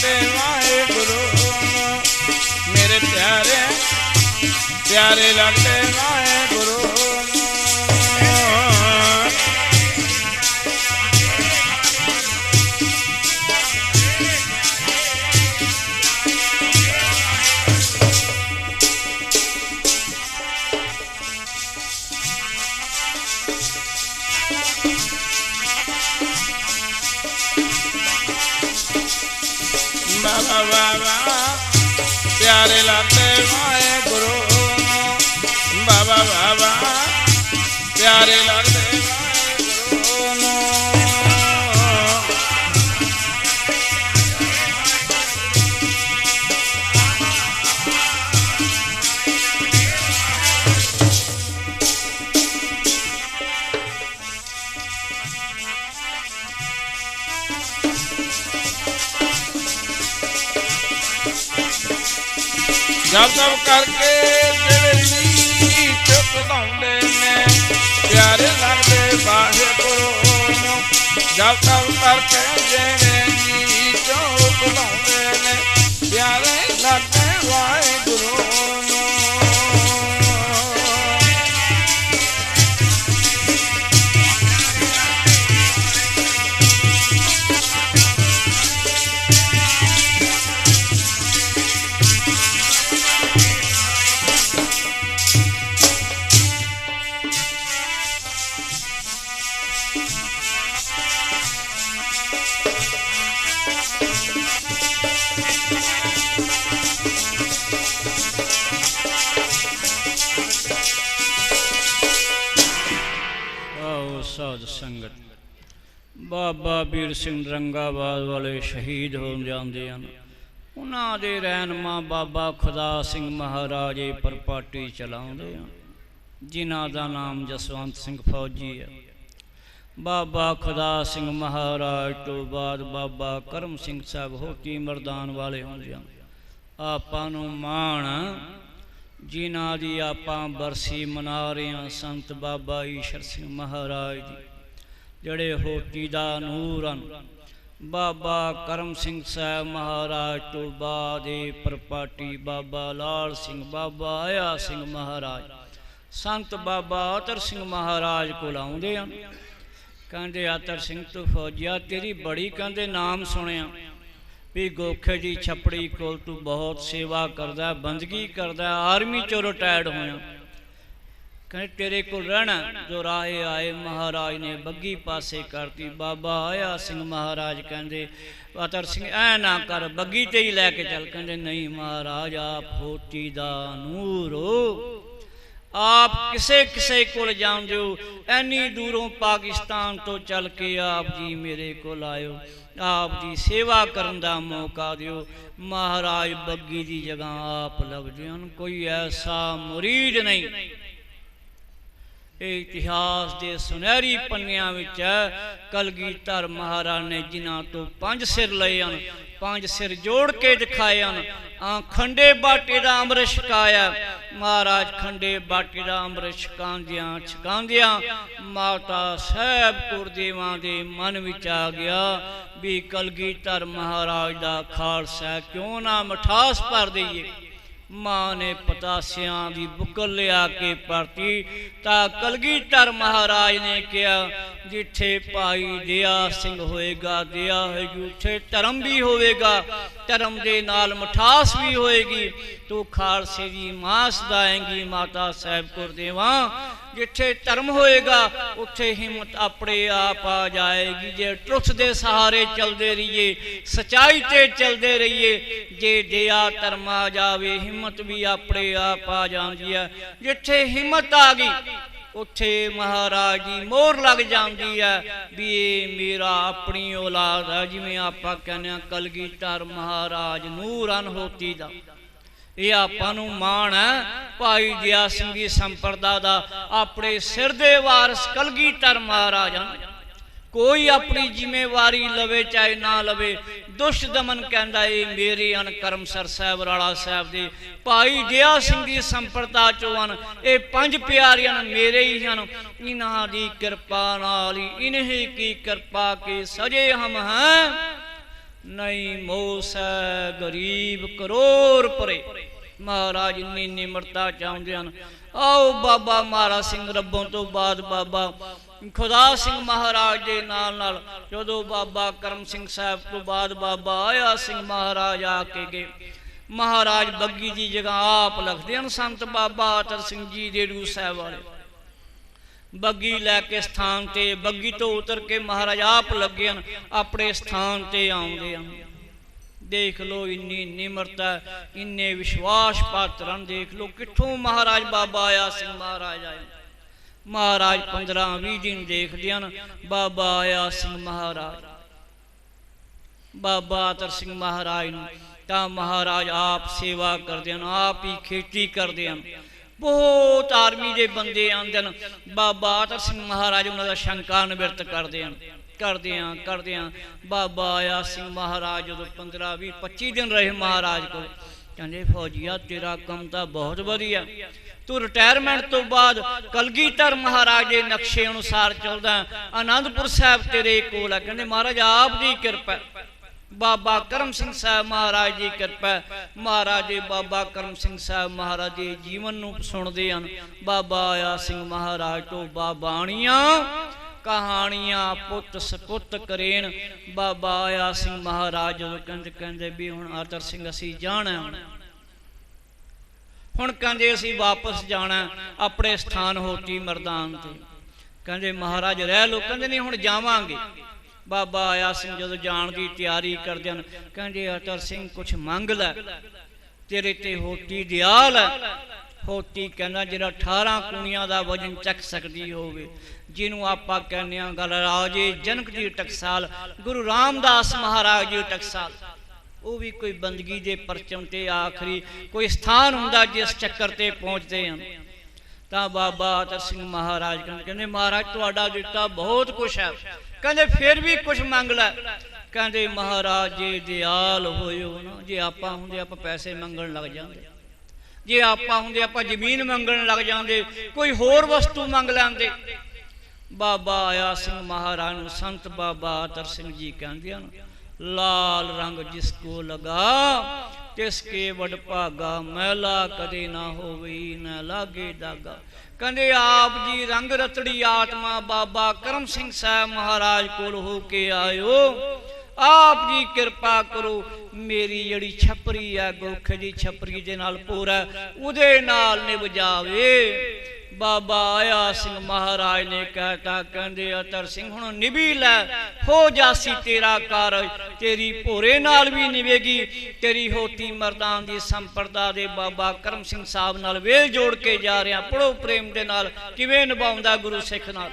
ਲਾਗੇ ਵਾਹਿਗੁਰੂ। ਮੇਰੇ ਪਿਆਰੇ ਪਿਆਰੇ ਲਾਗੇ ਵਾਹਿਗੁਰੂ। ਨੂੰ ਬਾਬਾ ਜਪ ਤਪ ਕਰਕੇ ਜਿਹੜੇ ਜੀ ਚੁੱਪ ਧਾਉਂਦੇ ਨੇ। ਪਿਆਰੇ ਲੱਗਦੇ ਵਾਹਿਗੁਰੂ ਨੂੰ ਜਪ ਤਪ ਕਰਕੇ ਜਿਹੜੇ ਜੀ ਬਾਬਾ ਵੀਰ ਸਿੰਘ ਰੰਗਾਬਾਦ ਵਾਲੇ ਸ਼ਹੀਦ ਹੋ ਜਾਂਦੇ ਹਨ। ਉਹਨਾਂ ਦੇ ਰਹਿਨਮਾ ਬਾਬਾ ਖੁਦਾ ਸਿੰਘ ਮਹਾਰਾਜ ਇਹ ਪਰਪਾਟੀ ਚਲਾਉਂਦੇ ਹਨ। ਜਿਨ੍ਹਾਂ ਦਾ ਨਾਮ ਜਸਵੰਤ ਸਿੰਘ ਫੌਜੀ ਹੈ। ਬਾਬਾ ਖੁਦਾ ਸਿੰਘ ਮਹਾਰਾਜ ਤੋਂ ਬਾਅਦ ਬਾਬਾ ਕਰਮ ਸਿੰਘ ਸਾਹਿਬ ਹੋਤੀ ਮਰਦਾਨ ਵਾਲੇ ਹੁੰਦੇ ਹਨ। ਆਪਾਂ ਨੂੰ ਮਾਣ ਜਿਨ੍ਹਾਂ ਦੀ ਆਪਾਂ ਬਰਸੀ ਮਨਾ ਰਹੇ ਹਾਂ ਸੰਤ ਬਾਬਾ ਈਸ਼ਰ ਸਿੰਘ ਮਹਾਰਾਜ ਦੀ। ਜਿਹੜੇ ਹੋਤੀ ਦਾ ਨੂਰ ਹਨ ਬਾਬਾ ਕਰਮ ਸਿੰਘ ਸਾਹਿਬ ਮਹਾਰਾਜ ਤੋਂ ਬਾਅਦ ਪ੍ਰਪਾਟੀ ਬਾਬਾ ਲਾਲ ਸਿੰਘ, ਬਾਬਾ ਆਇਆ ਸਿੰਘ ਮਹਾਰਾਜ। ਸੰਤ ਬਾਬਾ ਆਤਰ ਸਿੰਘ ਮਹਾਰਾਜ ਕੋਲ ਆਉਂਦੇ ਹਨ ਕਹਿੰਦੇ, ਆਤਰ ਸਿੰਘ ਤੂੰ ਫੌਜੀਆ, ਤੇਰੀ ਬੜੀ ਕਹਿੰਦੇ ਨਾਮ ਸੁਣਿਆ। ਵੀ ਗੋਖੇ ਜੀ ਛਪੜੀ ਕੋਲ ਤੂੰ ਬਹੁਤ ਸੇਵਾ ਕਰਦਾ, ਬੰਦਗੀ ਕਰਦਾ, ਆਰਮੀ ਚੋਂ ਰਿਟਾਇਰਡ ਹੋਇਆ। ਕਹਿੰਦੇ ਤੇਰੇ ਕੋਲ ਰਹਿਣਾ ਜੋ ਰਾਹੇ ਆਏ, ਮਹਾਰਾਜ ਨੇ ਬੱਗੀ ਪਾਸੇ ਕਰਤੀ। ਬਾਬਾ ਆਇਆ ਸਿੰਘ ਮਹਾਰਾਜ ਕਹਿੰਦੇ ਅਤਰ ਸਿੰਘ, ਐ ਨਾ ਕਰ, ਬੱਗੀ ਤੇ ਹੀ ਲੈ ਕੇ ਚੱਲ। ਕਹਿੰਦੇ, ਨਹੀਂ ਮਹਾਰਾਜ, ਆਪ ਹੋਤੀ ਦਾ ਨੂਰ ਹੋ। ਆਪ ਕਿਸੇ ਕਿਸੇ ਕੋਲ ਜਾਂਦੇ ਹੋ। ਐਨੀ ਦੂਰੋਂ ਪਾਕਿਸਤਾਨ ਤੋਂ ਚੱਲ ਕੇ ਆਪ ਜੀ ਮੇਰੇ ਕੋਲ ਆਇਓ। ਆਪ ਦੀ ਸੇਵਾ ਕਰਨ ਦਾ ਮੌਕਾ ਦਿਓ। ਮਹਾਰਾਜ ਬੱਗੀ ਦੀ ਜਗ੍ਹਾ ਆਪ ਲੱਭਦੇ ਹਨ। ਕੋਈ ਐਸਾ ਮੁਰੀਦ ਨਹੀਂ। ਇਹ ਇਤਿਹਾਸ ਦੇ ਸੁਨਹਿਰੀ ਪੰਨਿਆਂ ਵਿੱਚ ਹੈ ਕਲਗੀਧਰ ਮਹਾਰਾਜ ਨੇ ਜਿਨ੍ਹਾਂ ਤੋਂ ਪੰਜ ਸਿਰ ਲਏ ਹਨ, ਪੰਜ ਸਿਰ ਜੋੜ ਕੇ ਦਿਖਾਏ ਹਨ। ਆ ਖੰਡੇ ਬਾਟੇ ਦਾ ਅੰਮ੍ਰਿਤ ਛਕਾਇਆ ਮਹਾਰਾਜ ਖੰਡੇ ਬਾਟੇ ਦਾ ਅੰਮ੍ਰਿਤ ਛਕਾਉਂਦਿਆਂ ਛਕਾਉਂਦਿਆਂ ਮਾਤਾ ਸਾਹਿਬ ਗੁਰਦੇਵਾਂ ਦੇ ਮਨ ਵਿੱਚ ਆ ਗਿਆ ਵੀ ਕਲਗੀਧਰ ਮਹਾਰਾਜ ਦਾ ਖਾਲਸਾ ਕਿਉਂ ਨਾ ਮਠਾਸ ਭਰ ਦਈਏ। ਮਾਂ ਨੇ ਪਤਾਸਿਆਂ ਦੀ ਬੁੱਕਲ ਲਿਆ ਕੇ ਪਰਤੀ ਤਾਂ ਕਲਗੀਧਰ ਮਹਾਰਾਜ ਨੇ ਕਿਹਾ ਜਿੱਥੇ ਭਾਈ ਦਿਆ ਸਿੰਘ ਹੋਏਗਾ, ਦਿਆ ਹੋਏਗੀ ਉੱਥੇ ਧਰਮ ਵੀ ਹੋਵੇਗਾ, ਧਰਮ ਦੇ ਨਾਲ ਮਠਾਸ ਵੀ ਹੋਏਗੀ। ਤੂੰ ਖਾਲਸੇ ਦੀ ਮਾਂ ਸਦਾਏਂਗੀ ਮਾਤਾ ਸਾਹਿਬ ਗੁਰਦੇਵਾਂ। ਜਿੱਥੇ ਧਰਮ ਹੋਏਗਾ, ਉੱਥੇ ਹਿੰਮਤ ਆਪਣੇ ਆਪ ਆ ਜਾਏਗੀ। ਜੇ ਟਰੁੱਥ ਦੇ ਸਹਾਰੇ ਚੱਲਦੇ ਰਹੀਏ, ਸਚਾਈ ਤੇ ਚੱਲਦੇ ਰਹੀਏ, ਜੇ ਦਿਆ ਧਰਮ ਆ ਜਾਵੇ, ਹਿੰਮਤ ਵੀ ਆਪਣੇ ਆਪ ਆ ਜਾਂਦੀ ਹੈ। ਜਿੱਥੇ ਹਿੰਮਤ ਆ ਗਈ ਉੱਥੇ ਮਹਾਰਾਜ ਦੀ ਮੋਹਰ ਲੱਗ ਜਾਂਦੀ ਹੈ ਵੀ ਇਹ ਮੇਰਾ ਆਪਣੀ ਔਲਾਦ ਹੈ, ਜਿਵੇਂ ਆਪਾਂ ਕਹਿੰਦੇ ਆ ਕਲਗੀਧਰ ਮਹਾਰਾਜ ਨੂਰਨ ਅਨਹੋਤੀ ਦਾ। ਇਹ ਆਪਾਂ ਨੂੰ ਮਾਣ ਹੈ, ਭਾਈ ਜਿਆ ਸਿੰਘ ਜੀ ਸੰਪਰਦਾ ਦਾ, ਆਪਣੇ ਸਿਰ ਦੇ ਵਾਰਸ ਕਲਗੀਧਰ ਮਹਾਰਾਜਾਂ ਕੋਈ ਆਪਣੀ ਜ਼ਿੰਮੇਵਾਰੀ ਲਵੇ ਚਾਹੇ ਨਾ ਲਵੇ, ਦੁਸ਼ਟ ਦਮਨ ਕਹਿੰਦਾ ਏ, ਮੇਰੇ ਅਨ ਕਰਮਸਰ ਸਾਹਿਬ ਰਾੜਾ ਸਾਹਿਬ ਦੇ, ਭਾਈ ਦਿਆ ਸਿੰਘ ਦੀ ਸੰਪਰਦਾ ਚੋਂ ਹਨ ਇਹ ਪੰਜ ਪਿਆਰਿਆਂ ਨੇ ਮੇਰੇ ਹੀ ਹਨ, ਇਨ੍ਹਾਂ ਦੀ ਕਿਰਪਾ ਨਾਲ ਹੀ, ਇਨਹੀ ਕੀ ਕਿਰਪਾ ਕੇ ਸਜੇ ਹਮ ਹੈ? ਨਹੀਂ ਮੋਸੈ ਗਰੀਬ ਕਰੋੜ ਪਰੇ। ਮਹਾਰਾਜ ਇੰਨੀ ਨਿਮਰਤਾ ਚਾਹੁੰਦੇ ਹਨ। ਆਓ ਬਾਬਾ ਮਹਾਰਾਜ ਸਿੰਘ ਰੱਬੋਂ ਤੋਂ ਬਾਅਦ ਬਾਬਾ ਖੁਦਾ ਸਿੰਘ ਮਹਾਰਾਜ ਦੇ ਨਾਲ ਨਾਲ ਜਦੋਂ ਬਾਬਾ ਕਰਮ ਸਿੰਘ ਸਾਹਿਬ ਤੋਂ ਬਾਅਦ ਬਾਬਾ ਆਇਆ ਸਿੰਘ ਮਹਾਰਾਜ ਆ ਕੇ ਗਏ। ਮਹਾਰਾਜ ਬੱਗੀ ਦੀ ਜਗ੍ਹਾ ਆਪ ਲਿਖਦੇ ਹਨ ਸੰਤ ਬਾਬਾ ਅਤਰ ਸਿੰਘ ਜੀ ਦੇ ਰੂ ਸਾਹਿਬ ਵਾਲੇ। ਬੱਗੀ ਲੈ ਕੇ ਸਥਾਨ ਤੇ ਬੱਗੀ ਤੋਂ ਉਤਰ ਕੇ ਮਹਾਰਾਜ ਆਪ ਲੱਗੇ ਹਨ, ਆਪਣੇ ਸਥਾਨ ਤੇ ਆਉਂਦੇ ਹਨ। ਦੇਖ ਲੋ ਇੰਨੀ ਨਿਮਰਤਾ, ਇੰਨੇ ਵਿਸ਼ਵਾਸ ਪਾਤਰਨ ਦੇਖ ਲੋ ਕਿੱਥੋਂ ਮਹਾਰਾਜ ਬਾਬਾ ਆਇਆ, ਸਿੰਘ ਮਹਾਰਾਜ ਆਏ। ਮਹਾਰਾਜ 15 20 ਦਿਨ ਦੇਖਦੇ ਹਨ, ਬਾਬਾ ਆਇਆ ਸਿੰਘ ਮਹਾਰਾਜ। ਬਾਬਾ ਅਤਰ ਸਿੰਘ ਮਹਾਰਾਜ ਨੂੰ ਤਾਂ ਮਹਾਰਾਜ ਆਪ ਸੇਵਾ ਕਰਦੇ ਹਨ, ਆਪ ਹੀ ਖੇਤੀ ਕਰਦੇ ਹਨ। ਬਹੁਤ ਆਰਮੀ ਦੇ ਬੰਦੇ ਆਉਂਦੇ ਹਨ, ਬਾਬਾ ਅਤਰ ਸਿੰਘ ਮਹਾਰਾਜ ਉਹਨਾਂ ਦਾ ਸ਼ੰਕਾ ਨਿਵਰਤ ਕਰਦੇ ਹਨ। ਕਰਦੇ ਆ ਕਰਦੇ ਆ ਬਾਬਾ ਆਇਆ ਸਿੰਘ ਮਹਾਰਾਜ ਜਦੋਂ 15 20 25 ਦਿਨ ਰਹੇ ਮਹਾਰਾਜ ਕੋਲ ਕਹਿੰਦੇ ਫੌਜੀਆ, ਤੇਰਾ ਕੰਮ ਤਾਂ ਬਹੁਤ ਵਧੀਆ। ਤੂੰ ਰਿਟਾਇਰਮੈਂਟ ਤੋਂ ਬਾਅਦ ਕਲਗੀਧਰ ਮਹਾਰਾਜ ਦੇ ਨਕਸ਼ੇ ਅਨੁਸਾਰ ਚੱਲਦਾ ਆਨੰਦਪੁਰ ਸਾਹਿਬ ਤੇਰੇ ਕੋਲ ਹੈ। ਕਹਿੰਦੇ ਮਹਾਰਾਜ, ਆਪ ਦੀ ਕਿਰਪਾ ਬਾਬਾ ਕਰਮ ਸਿੰਘ ਸਾਹਿਬ ਮਹਾਰਾਜ ਦੀ ਕਿਰਪਾ ਹੈ। ਮਹਾਰਾਜ ਜੀ ਬਾਬਾ ਕਰਮ ਸਿੰਘ ਸਾਹਿਬ ਮਹਾਰਾਜ ਦੇ ਜੀਵਨ ਨੂੰ ਸੁਣਦੇ ਹਨ। ਬਾਬਾ ਆਇਆ ਸਿੰਘ ਮਹਾਰਾਜ ਤੋਂ ਬਾਬਾਣੀਆਂ ਕਹਾਣੀਆਂ ਪੁੱਤ ਸਪੁੱਤ ਕਰੇਣ। ਬਾਬਾ ਆਇਆ ਸਿੰਘ ਮਹਾਰਾਜ ਜਦੋਂ ਕਹਿੰਦੇ ਕਹਿੰਦੇ ਵੀ ਹੁਣ ਆਦਰ ਸਿੰਘ ਅਸੀਂ ਜਾਣਾ ਹੁਣ ਹੁਣ ਕਹਿੰਦੇ ਅਸੀਂ ਵਾਪਸ ਜਾਣਾ ਆਪਣੇ ਸਥਾਨ ਹੋਤੀ ਮਰਦਾਨ ਤੇ। ਕਹਿੰਦੇ ਮਹਾਰਾਜ ਰਹਿ ਲੋ ਕਹਿੰਦੇ ਨਹੀਂ ਹੁਣ ਜਾਵਾਂਗੇ। ਬਾਬਾ ਆਇਆ ਸਿੰਘ ਜਦੋਂ ਜਾਣ ਦੀ ਤਿਆਰੀ ਕਰਦੇ ਹਨ। ਕਹਿੰਦੇ ਅਤਰ ਸਿੰਘ ਕੁਛ ਮੰਗ ਲੈ, ਤੇਰੇ ਤੇ ਹੋਤੀ ਦਿਆਲ ਹੈ। ਹੋਤੀ ਕਹਿੰਦਾ ਜਿਹੜਾ 18 ਕੁਣੀਆਂ ਦਾ ਵਜਨ ਚੱਕ ਸਕਦੀ ਹੋਵੇ, ਜਿਹਨੂੰ ਆਪਾਂ ਕਹਿੰਦੇ ਆ ਗੱਲ ਰਾਜੇ ਜਨਕ ਜੀ ਟਕਸਾਲ, ਗੁਰੂ ਰਾਮਦਾਸ ਮਹਾਰਾਜ ਜੀ ਟਕਸਾਲ। ਉਹ ਵੀ ਕੋਈ ਬੰਦਗੀ ਦੇ ਪਰਚਮ ਤੇ ਆਖਰੀ ਕੋਈ ਸਥਾਨ ਹੁੰਦਾ ਜਿਸ ਚੱਕਰ ਤੇ ਪਹੁੰਚਦੇ ਹਨ। ਤਾਂ ਬਾਬਾ ਅਤਰ ਸਿੰਘ ਮਹਾਰਾਜ ਕਹਿੰਦੇ ਕਹਿੰਦੇ, ਮਹਾਰਾਜ, ਤੁਹਾਡਾ ਦਿੱਤਾ ਬਹੁਤ ਕੁਛ ਹੈ। ਕਹਿੰਦੇ, ਫਿਰ ਵੀ ਕੁਛ ਮੰਗ ਲੈ। ਕਹਿੰਦੇ, ਮਹਾਰਾਜ ਜੀ, ਦਿਆਲ ਹੋਇਓ ਨਾ। ਜੇ ਆਪਾਂ ਹੁੰਦੇ, ਆਪਾਂ ਪੈਸੇ ਮੰਗਣ ਲੱਗ ਜਾਂਦੇ। ਜੇ ਆਪਾਂ ਹੁੰਦੇ, ਆਪਾਂ ਜ਼ਮੀਨ ਮੰਗਣ ਲੱਗ ਜਾਂਦੇ, ਕੋਈ ਹੋਰ ਵਸਤੂ ਮੰਗ ਲੈਂਦੇ। ਬਾਬਾ ਆਇਆ ਸਿੰਘ ਮਹਾਰਾਜ ਨੂੰ, ਸੰਤ ਬਾਬਾ ਅਤਰ ਸਿੰਘ ਜੀ ਕਹਿੰਦੇ ਹਨ, ਲਾਲ ਰੰਗ ਜਿਸ ਕੋ ਲਗਾ, ਤਿਸ ਕੇ ਵਡ ਭਾਗਾ, ਮੈਲਾ ਕਦੇ ਨਾ ਹੋਵੇ ਨਾ ਲਾਗੇ ਦਾਗਾ। ਕਹਿੰਦੇ ਆਪ ਜੀ ਰੰਗ ਰਤੜੀ ਆਤਮਾ, ਬਾਬਾ ਕਰਮ ਸਿੰਘ ਸਾਹਿਬ ਮਹਾਰਾਜ ਕੋਲ ਹੋ ਕੇ ਆਇਓ। ਆਪ ਜੀ ਕਿਰਪਾ ਕਰੋ ਮੇਰੀ ਜਿਹੜੀ ਛਪਰੀ ਹੈ ਗੋਖ ਦੀ ਛਪਰੀ ਦੇ ਨਾਲ ਪੂਰਾ ਉਹਦੇ ਨਾਲ ਨਿਭ ਜਾਵੇ। ਬਾਬਾ ਆਇਆ ਸਿੰਘ ਮਹਾਰਾਜ ਨੇ ਕਹਿਤਾ, ਕਹਿੰਦੇ, ਅਤਰ ਸਿੰਘ, ਹੁਣ ਨਿਭੀ ਲੈ, ਹੋ ਜਾਸੀ ਤੇਰਾ ਕਾਰਜ ਤੇਰੀ ਭੋਰੇ ਨਾਲ ਵੀ ਨਿਵੇਗੀ, ਤੇਰੀ ਹੋਤੀ ਮਰਦਾਨ ਦੀ ਸੰਪਰਦਾ ਦੇ ਬਾਬਾ ਕਰਮ ਸਿੰਘ ਸਾਹਿਬ ਨਾਲ ਵੇਲ ਜੋੜ ਕੇ ਜਾ ਰਿਹਾ, ਪੜੋ ਪ੍ਰੇਮ ਦੇ ਨਾਲ, ਕਿਵੇਂ ਨਿਭਾਉਂਦਾ ਗੁਰੂ ਸਿੱਖ ਨਾਲ?